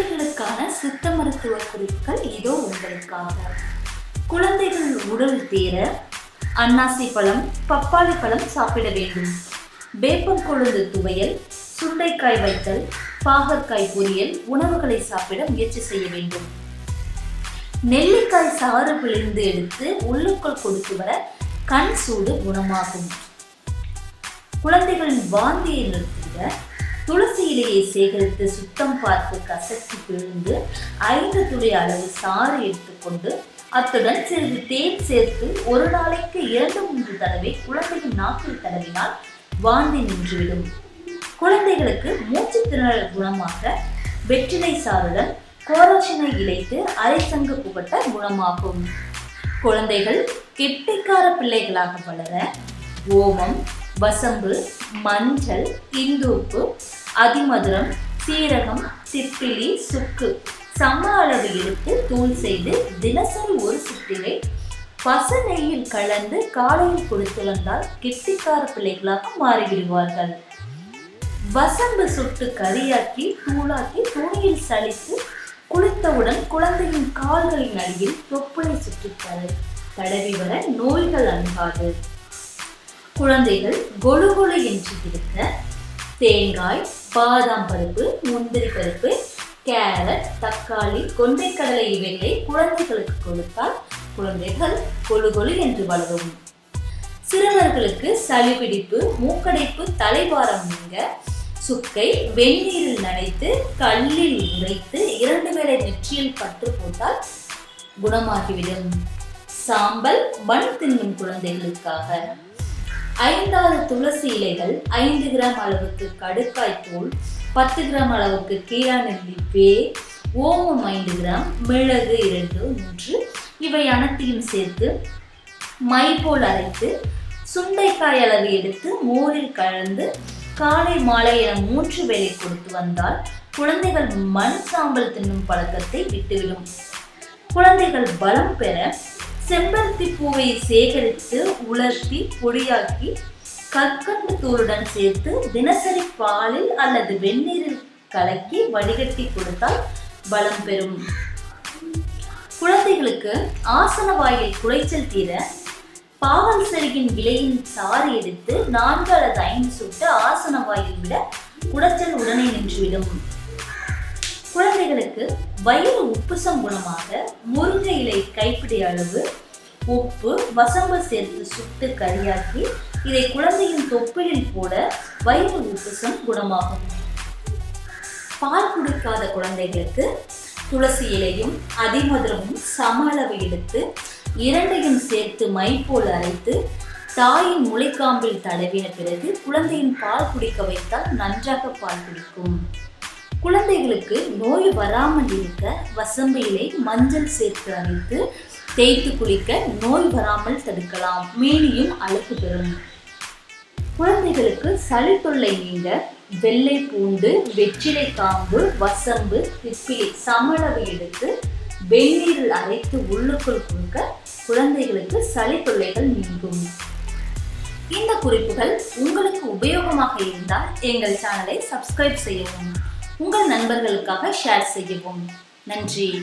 குழந்தைகளுக்கான சித்த மருத்துவ குறிப்புகள் இதோ உங்களுக்காக. குழந்தைகள் உடல் தேர அன்னாசி பழம் பப்பாளி பழம் சாப்பிட வேண்டும். வேப்பம் கொழுந்து துவையல் சுண்டைக்காய் வைத்தல் பாகற்காய் பொரியல் உணவுகளை சாப்பிட முயற்சி செய்ய வேண்டும். நெல்லிக்காய் சாறு பிழிந்து எடுத்து உள்ளுக்குள் கொடுத்து வர கண் சூடு குணமாகும். குழந்தைகளின் வாந்தியை நிறுத்திட துளசி இலையை சேகரித்து சுத்தம் பார்த்து கசக்கி பிழிந்து ஐந்து துளி அளவு சாறு எடுத்துக்கொண்டு அத்துடன் சிறிது தேன் சேர்த்து ஒரு நாளைக்கு இரண்டு மூன்று தடவை குழந்தையின் நாக்கில் தடவினால் வாந்தி நின்றுவிடும். குழந்தைகளுக்கு மூச்சு குணமாக வெற்றிலை சாறுடன் கோராசினை இழைத்து அரைசங்கு புகட்ட குணமாகும். குழந்தைகள் கெட்டிக்கார பிள்ளைகளாக வளர ஓமம் வசம்பு மஞ்சள் இந்துப்பு அதிமதுரம் சீரகம் சிப்பிலி சுக்கு. சம அளவு எடுத்து தூள் செய்து தினசரி ஒரு சிட்டிகை பச நெய்யில் கலந்து காலையில் கொடுத்து வந்தால் கெட்டிக்கார பிள்ளைகளாக மாறிவிடுவார்கள். வசம்பு சுட்டு கரியாக்கி தூளாக்கி துணியில் சலித்து குளித்தவுடன் குழந்தையின் கால்களின் அடியில் தொப்புளை சுற்றி தடவி வர நோய்கள் அணுகாது. குழந்தைகள் கொழு கொழு என்று இருக்க தேங்காய் பாதாம் பருப்பு முந்திரி பருப்பு கேரட் தக்காளி கொண்டைக்கடலை இவைகளை குழந்தைகளுக்கு கொடுத்தால் குழந்தைகள் கொழு கொழு என்று வளரும். சிறுவர்களுக்கு சளி பிடிப்பு மூக்கடைப்பு தலைவாரம் நீங்க சுக்கை வெந்நீரில் நனைத்து கல்லில் உரைத்து இரண்டு வேளை நெற்றியில் பற்று போட்டால் குணமாகிவிடும். சாம்பல் மண் தின்னும் குழந்தைகளுக்காக. ஐந்தாறு துளசி இலைகள் ஐந்து கிராம் அளவுக்கு கடுக்காய் தூள் பத்து கிராம் அளவுக்கு கீழா நெல்லி வே ஓமம் ஐந்து கிராம் மிளகு இரண்டு மூன்று. இவை அனைத்தையும் சேர்த்து மை போல் அரைத்து சுண்டைக்காய் அளவு எடுத்து மோரில் கலந்து காலை மாலை என மூன்று வேலை கொடுத்து வந்தால் குழந்தைகள் மண் சாம்பல் தின்னும் பழக்கத்தை விட்டுவிடும். குழந்தைகள் பலம் பெற செம்பருத்தி பூவை சேகரித்து உலர்த்தி பொடியாக்கி கற்கண்டு தூளுடன் சேர்த்து தினசரி பாலில் அல்லது வெந்நீரில் கலக்கி வடிகட்டி கொடுத்தால் பலம் பெறும். குழந்தைகளுக்கு ஆசன வாயில் குளைச்சல் தீர பாவல் செருகின் விலையின் சாறு எடுத்து நான்கு அல்லது ஐந்து சுட்டு ஆசன வாயில் விட குடைச்சல் உடனே நின்றுவிடும். குழந்தைகளுக்கு வயிறு உப்புசம் குணமாக முருங்கை இலை கைப்பிடி அளவு உப்பு வசம்பு சேர்த்து சுட்டு கரியாக்கி இதை குழந்தையின் தொப்பிலில் போட வயிறு உப்புசம் குணமாகும். பால் குடிக்காத குழந்தைகளுக்கு துளசி இலையும் அதிமதுரமும் சம அளவு எடுத்து இரண்டையும் சேர்த்து மை போல் அரைத்து தாயின் முளைக்காம்பில் தடவின பிறகு குழந்தையின் பால் குடிக்க வைத்தால் நன்றாக பால் குடிக்கும். குழந்தைகளுக்கு நோய் வராமல் இருக்க வசம்பு இலை மஞ்சள் சேர்த்து அரைத்து தேய்த்து குளிக்க நோய் வராமல் தடுக்கலாம். மேனியும் அழுப்பு பெறும். குழந்தைகளுக்கு சளி தொல்லை நீங்க வெள்ளை பூண்டு வெற்றிலை காம்பு வசம்பு பிப்பிலி சமளவு எடுத்து வெந்நீரில் அரைத்து உள்ளுக்குள் கொடுக்க குழந்தைகளுக்கு சளி தொல்லைகள் நீங்கும். இந்த குறிப்புகள் உங்களுக்கு உபயோகமாக இருந்தால் எங்கள் சேனலை சப்ஸ்கிரைப் செய்யவும். உங்கள் நண்பர்களுக்காக ஷேர் செய்யவும். நன்றி.